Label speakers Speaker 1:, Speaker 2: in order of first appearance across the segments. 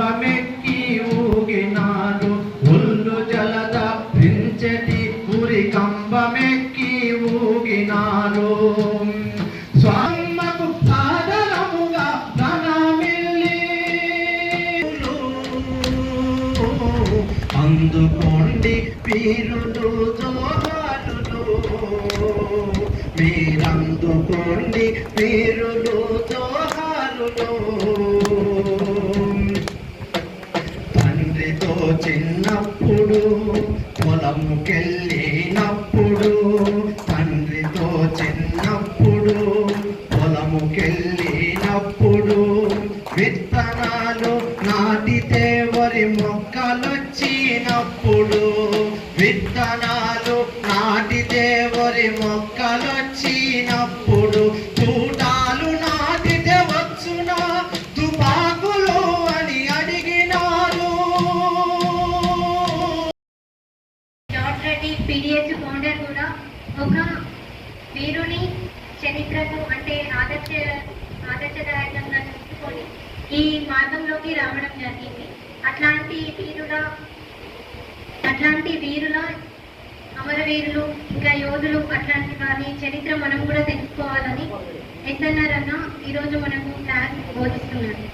Speaker 1: శుభమెక్కి ఊగినాడు ఒళ్ళు జలద పించటి ఉరి కంబమెక్కి ఊగినాడు స్వామకు ఆదరముగా ధనమిల్లి అందుకోండి పీరుడు జోహారులు
Speaker 2: ఆదర్శదాయకంగా ఈ మార్గంలోకి రావడం జరిగింది. అట్లాంటి వీరుల అట్లాంటి వీరుల అమరవీరులు ఇంకా యోధులు అట్లాంటి వారి చరిత్ర మనం కూడా తెలుసుకోవాలని ఎస్ఎన్ఆర్ అన్న ఈరోజు మనకు క్లాస్ బోధిస్తున్నారు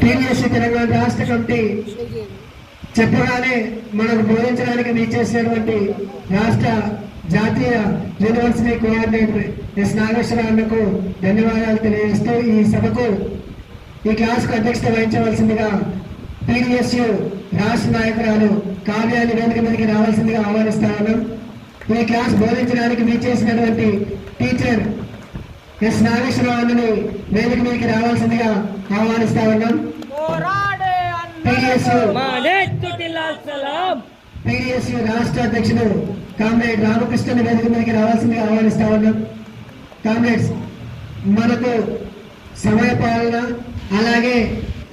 Speaker 3: టీఎస్ తెలంగాణ రాష్ట్ర కమిటీ చెప్పగానే మనకు బోధించడానికి వీచేసినటువంటి రాష్ట్ర జాతీయ యూనివర్సిటీ కోఆర్డినేటర్ ఎస్ నాగేశ్వరరావు అన్నకు ధన్యవాదాలు తెలియజేస్తూ ఈ సభకు ఈ క్లాస్కు అధ్యక్షత వహించవలసిందిగా పీడిఎస్యు రాష్ట్ర నాయకురాలు కావ్యాన్ని వేదిక మీదకి రావాల్సిందిగా ఆహ్వానిస్తా ఉన్నాం. ఈ క్లాస్ బోధించడానికి వీచేసినటువంటి టీచర్ ఎస్ నాగేశ్వరరావు అన్నని వేదిక మీదకి రావాల్సిందిగా ఆహ్వానిస్తా ఉన్నాం. పిడిఎస్యు పిడిఎస్యు రాష్ట్ర అధ్యక్షుడు కామ్రేడ్ రామకృష్ణ వేదిక మీదకి రావాల్సిందిగా ఆహ్వానిస్తా ఉన్నాం. కామ్రేడ్స్ మనకు సమయ పాలన అలాగే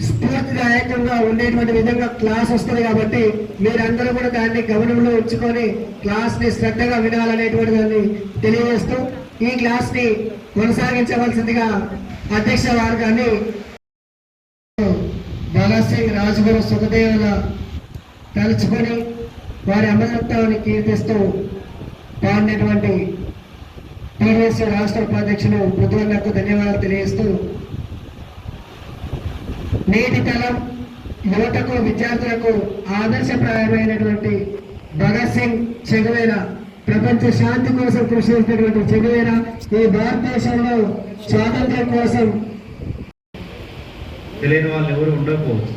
Speaker 3: స్ఫూర్తిదాయకంగా ఉండేటువంటి విధంగా క్లాస్ వస్తుంది కాబట్టి మీరందరూ కూడా దాన్ని గమనంలో ఉంచుకొని క్లాస్ని శ్రద్ధగా వినాలనేటువంటి దాన్ని తెలియజేస్తూ ఈ క్లాస్ని కొనసాగించవలసిందిగా అధ్యక్ష వర్గాన్ని బాలాసింగ్ సింగ్ రాజగురు సుఖదేవుల తలుచుకొని వారి అమరత్వాన్ని కీర్తిస్తూ పాడినటువంటి టీడీఎస్ రాష్ట్ర ఉపాధ్యక్షులు పృథ్వన్నకు ధన్యవాదాలు తెలియజేస్తూ నేటి తరం యువతకు విద్యార్థులకు ఆదర్శప్రాయమైనటువంటి భగత్ సింగ్ చెగువేర ప్రపంచ శాంతి కోసం కృషి చేసినటువంటి చెగువేర ఈ భారతదేశంలో స్వాతంత్ర్యం కోసం.
Speaker 1: తెలియని వాళ్ళు ఎవరు ఉండకపోవచ్చు.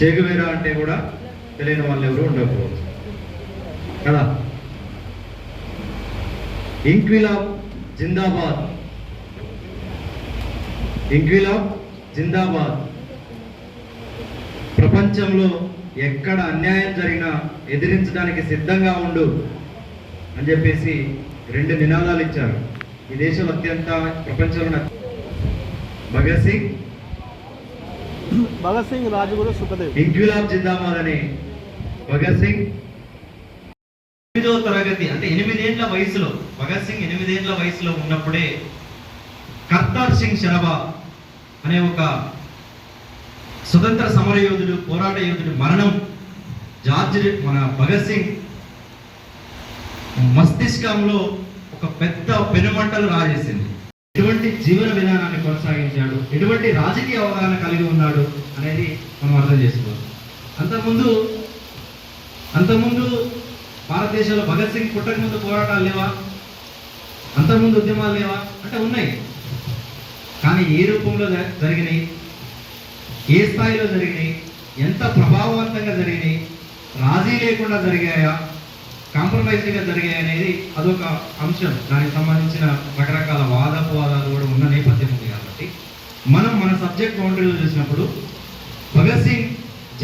Speaker 1: చెగువేర అంటే కూడా తెలియని వాళ్ళు ఎవరు ఉండకపోవచ్చు. కదా? ఇంక్విలాబ్ జిందాబాద్. ఇంక్విలాబ్ జిందాబాద్. ప్రపంచంలో ఎక్కడ అన్యాయం జరిగినా ఎదిరించడానికి సిద్ధంగా ఉండు అని చెప్పేసి రెండు నినాదాలు ఇచ్చారు. ఈ దేశం అత్యంత ప్రపంచంలో భగత్ సింగ్.
Speaker 4: భగత్ సింగ్ రాజగురు సుఖదేవ్.
Speaker 1: ఇంక్విలాబ్ జిందాబాద్ అని భగత్ సింగ్. ఎనిమిదో తరగతి అంటే ఎనిమిదేండ్ల వయసులో భగత్ సింగ్ ఎనిమిదేండ్ల వయసులో ఉన్నప్పుడే కర్తార్ సింగ్ శరభా అనే ఒక స్వతంత్ర సమర యోధుడు పోరాట యోధుడు మరణం జార్జ్ మన భగత్ సింగ్ మస్తిష్కంలో ఒక పెద్ద పెనుమంటలు రాజేసింది. ఎటువంటి జీవన విధానాన్ని కొనసాగించాడు? ఎటువంటి రాజకీయ అవగాహన కలిగి ఉన్నాడు? అనేది మనం అర్థం చేసుకోవాలి. అంతకుముందు అంతకుముందు భారతదేశంలో భగత్ సింగ్ పుట్టక ముందు పోరాటాలు లేవా? అంతకుముందు ఉద్యమాలు లేవా? అంటే ఉన్నాయి. కానీ ఏ రూపంలో జ- జరిగినాయి? ఏ స్థాయిలో జరిగినాయి? ఎంత ప్రభావవంతంగా జరిగినాయి? రాజీ లేకుండా జరిగాయా? కాంప్రమైజ్గా జరిగాయి అనేది అదొక అంశం. దానికి సంబంధించిన రకరకాల వాదపవాదాలు కూడా ఉన్న నేపథ్యం ఉంది కాబట్టి మనం మన సబ్జెక్ట్ బౌండరీలో చూసినప్పుడు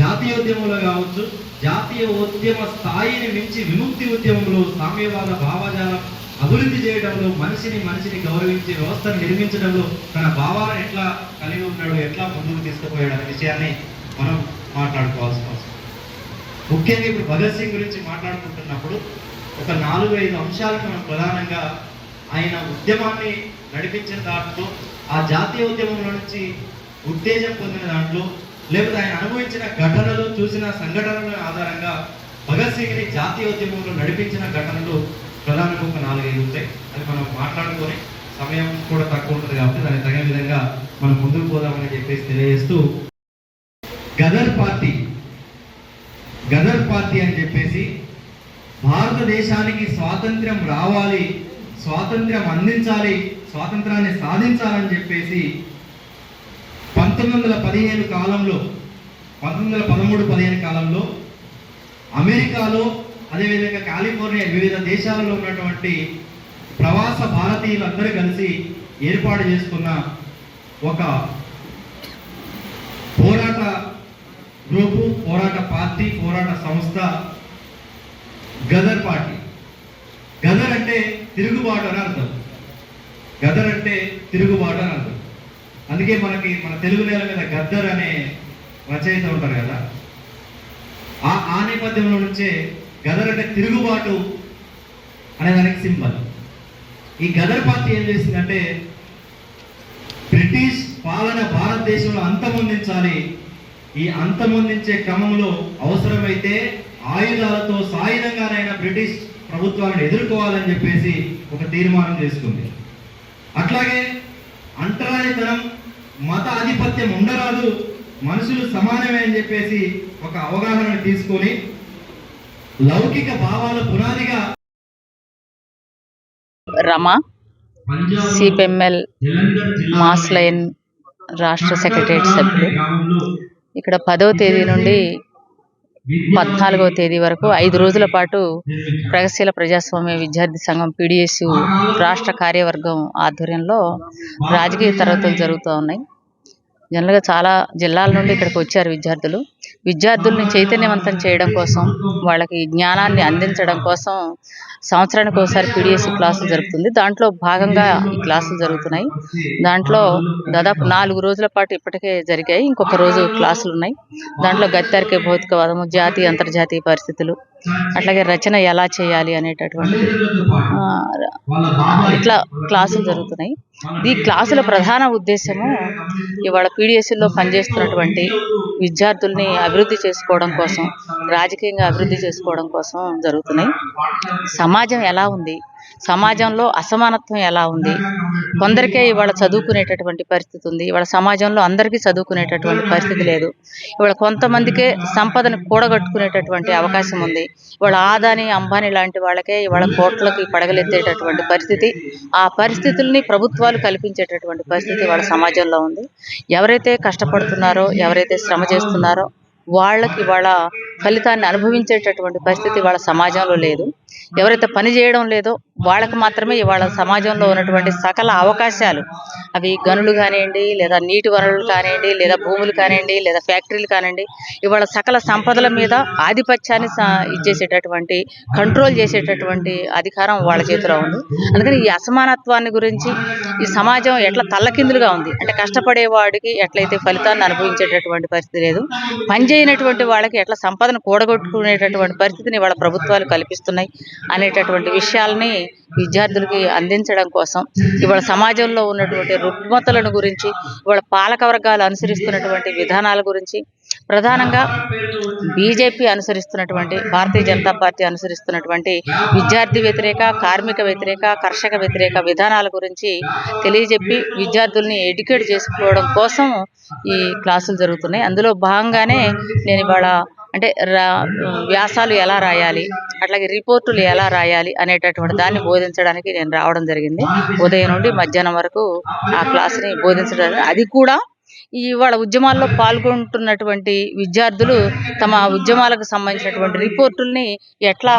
Speaker 1: జాతీయోద్యమంలో కావచ్చు జాతీయ ఉద్యమ స్థాయిని మించి విముక్తి ఉద్యమంలో సామ్యవాద భావజాలం అభివృద్ధి చేయడంలో మనిషిని మనిషిని గౌరవించే వ్యవస్థను నిర్మించడంలో తన భావాలను ఎట్లా కలిగి ఉన్నాడు ఎట్లా ముందుకు తీసుకుపోయాడు అనే విషయాన్ని మనం మాట్లాడుకోవాల్సిన అవసరం. ముఖ్యంగా ఇప్పుడు భగత్ సింగ్ గురించి మాట్లాడుకుంటున్నప్పుడు ఒక నాలుగు ఐదు అంశాలను మనం ప్రధానంగా ఆయన ఉద్యమాన్ని నడిపించిన దాంట్లో ఆ జాతీయ ఉద్యమంలో నుంచి ఉత్తేజం పొందిన దాంట్లో లేకపోతే ఆయన అనుభవించిన ఘటనలు చూసిన సంఘటనల ఆధారంగా భగత్ సింగ్ని జాతీయ ఉద్యమంలో నడిపించిన ఘటనలు ప్రధానంగా ఒక నాలుగైదు ఉంటాయి. అది మనం మాట్లాడుకొని సమయం కూడా తక్కువ ఉంటుంది కాబట్టి దానికి తగిన విధంగా మనం ముందుకు పోదామని చెప్పేసి తెలియజేస్తూ గదర్ పార్టీ గదర్ పార్టీ అని చెప్పేసి భారతదేశానికి స్వాతంత్ర్యం రావాలి స్వాతంత్ర్యం అందించాలి స్వాతంత్రాన్ని సాధించాలని చెప్పేసి పంతొమ్మిది వందల పదిహేను కాలంలో పంతొమ్మిది వందల పదమూడు పదిహేను కాలంలో అమెరికాలో అదేవిధంగా కాలిఫోర్నియా వివిధ దేశాలలో ఉన్నటువంటి ప్రవాస భారతీయులందరూ కలిసి ఏర్పాటు చేసుకున్న ఒక పోరాట గ్రూపు పోరాట పార్టీ పోరాట సంస్థ గదర్ పార్టీ. గదర్ అంటే తిరుగుబాటు అని అర్థం. గదర్ అంటే తిరుగుబాటు అని అర్థం. అందుకే మనకి మన తెలుగు నేల మీద గద్దర్ అనే రచయిత ఉంటారు కదా. ఆ ఆ నేపథ్యంలో నుంచే గదర్ అంటే తిరుగుబాటు అనే దానికి సింబల్. ఈ గదర్ పార్టీ ఏం చేసిందంటే బ్రిటిష్ పాలన భారతదేశంలో అంతమొందించాలి. ఈ అంతమొందించే క్రమంలో అవసరమైతే ఆయుధాలతో సాయుధంగానైనా బ్రిటిష్ ప్రభుత్వాన్ని ఎదుర్కోవాలని చెప్పేసి ఒక తీర్మానం చేసుకుంది. అట్లాగే అంటరానితనం మత ఆధిపత్యం ఉండరాదు మనుషులు సమానమే అని చెప్పేసి ఒక అవగాహన తీసుకొని లౌకిక భావాల పునాదిగా
Speaker 4: రమ సిపిఎంఎల్
Speaker 1: జలంధర్ జిల్లా
Speaker 4: మాస్ లైన్ రాష్ట్ర సెక్రటరియట్ సభ్యులు. ఇక్కడ పదవ తేదీ నుండి పద్నాలుగవ తేదీ వరకు ఐదు రోజుల పాటు ప్రగతిశీల ప్రజాస్వామ్య విద్యార్థి సంఘం పీడిఎస్ రాష్ట్ర కార్యవర్గం ఆధ్వర్యంలో రాజకీయ తరగతులు జరుగుతూ ఉన్నాయి. జనరల్గా చాలా జిల్లాల నుండి ఇక్కడికి వచ్చారు విద్యార్థులు. విద్యార్థుల్ని చైతన్యవంతం చేయడం కోసం వాళ్ళకి జ్ఞానాన్ని అందించడం కోసం సంవత్సరానికి ఒకసారి పీడిఎస్ క్లాసులు జరుగుతుంది దాంట్లో భాగంగా ఈ క్లాసులు జరుగుతున్నాయి. దాంట్లో దాదాపు నాలుగు రోజుల పాటు ఇప్పటికే జరిగాయి. ఇంకొక రోజు క్లాసులు ఉన్నాయి. దాంట్లో గత్యారికే భౌతికవాదము జాతీయ అంతర్జాతీయ పరిస్థితులు అట్లాగే రచన ఎలా చేయాలి అనేటటువంటి ఇట్లా క్లాసులు జరుగుతున్నాయి. ఈ క్లాసుల ప్రధాన ఉద్దేశము ఇవాళ పీడిఎస్సీలో పనిచేస్తున్నటువంటి విద్యార్థుల్ని అభివృద్ధి చేసుకోవడం కోసం రాజకీయంగా అభివృద్ధి చేసుకోవడం కోసం జరుగుతున్నాయి. సమాజం ఎలా ఉంది? సమాజంలో అసమానత్వం ఎలా ఉంది? కొందరికే ఇవాళ చదువుకునేటటువంటి పరిస్థితి ఉంది. ఇవాళ సమాజంలో అందరికీ చదువుకునేటటువంటి పరిస్థితి లేదు. ఇవాళ కొంతమందికే సంపదను కూడగట్టుకునేటటువంటి అవకాశం ఉంది. ఇవాళ ఆదాని అంబానీ లాంటి వాళ్ళకే ఇవాళ కోట్లకి పడగలెత్తేటటువంటి పరిస్థితి. ఆ పరిస్థితుల్ని ప్రభుత్వాలు కల్పించేటటువంటి పరిస్థితి ఇవాళ సమాజంలో ఉంది. ఎవరైతే కష్టపడుతున్నారో ఎవరైతే శ్రమ చేస్తున్నారో వాళ్ళకి ఇవాళ ఫలితాన్ని అనుభవించేటటువంటి పరిస్థితి వాళ్ళ సమాజంలో లేదు. ఎవరైతే పని చేయడం లేదో వాళ్ళకి మాత్రమే ఇవాళ సమాజంలో ఉన్నటువంటి సకల అవకాశాలు. అవి గనులు కానివ్వండి లేదా నీటి వనరులు కానివ్వండి లేదా భూములు కానివ్వండి లేదా ఫ్యాక్టరీలు కానివ్వండి ఇవాళ సకల సంపదల మీద ఆధిపత్యాన్ని ఇచ్చేసేటటువంటి కంట్రోల్ చేసేటటువంటి అధికారం వాళ్ళ చేతిలో ఉంది. అందుకని ఈ అసమానత్వాన్ని గురించి ఈ సమాజం ఎట్లా తల్లకిందులుగా ఉంది? అంటే కష్టపడే వాడికి ఎట్లయితే ఫలితాన్ని అనుభవించేటటువంటి పరిస్థితి లేదు. పనిచేయనటువంటి వాళ్ళకి ఎట్లా సంపదను కూడగొట్టుకునేటటువంటి పరిస్థితిని వాళ్ళ ప్రభుత్వాలు కల్పిస్తున్నాయి. అనేటటువంటి విషయాల్ని విద్యార్థులకి అందించడం కోసం ఇవాళ సమాజంలో ఉన్నటువంటి రుగ్మతలను గురించి ఇవాళ పాలక వర్గాలు అనుసరిస్తున్నటువంటి విధానాల గురించి ప్రధానంగా బీజేపీ అనుసరిస్తున్నటువంటి భారతీయ జనతా పార్టీ అనుసరిస్తున్నటువంటి విద్యార్థి వ్యతిరేక కార్మిక వ్యతిరేక కర్షక వ్యతిరేక విధానాల గురించి తెలియజెప్పి విద్యార్థుల్ని ఎడ్యుకేట్ చేసుకోవడం కోసం ఈ క్లాసులు జరుగుతున్నాయి. అందులో భాగంగానే నేను ఇవాళ అంటే రా వ్యాసాలు ఎలా రాయాలి అట్లాగే రిపోర్టులు ఎలా రాయాలి అనేటటువంటి దాన్ని బోధించడానికి నేను రావడం జరిగింది. ఉదయం నుండి మధ్యాహ్నం వరకు ఆ క్లాస్ని బోధించడం అది కూడా ఈ ఇవాళ ఉద్యమాల్లో పాల్గొంటున్నటువంటి విద్యార్థులు తమ ఉద్యమాలకు సంబంధించినటువంటి రిపోర్టుల్ని ఎట్లా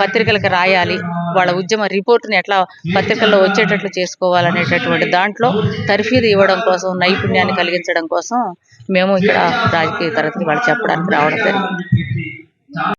Speaker 4: పత్రికలకు రాయాలి వాళ్ళ ఉద్యమ రిపోర్టుని ఎట్లా పత్రికల్లో వచ్చేటట్లు చేసుకోవాలనేటటువంటి దాంట్లో తర్ఫీదు ఇవ్వడం కోసం నైపుణ్యాన్ని కలిగించడం కోసం మేము ఇక్కడ రాజకీయ తరగతి వాళ్ళు చెప్పడానికి రావడం జరిగింది.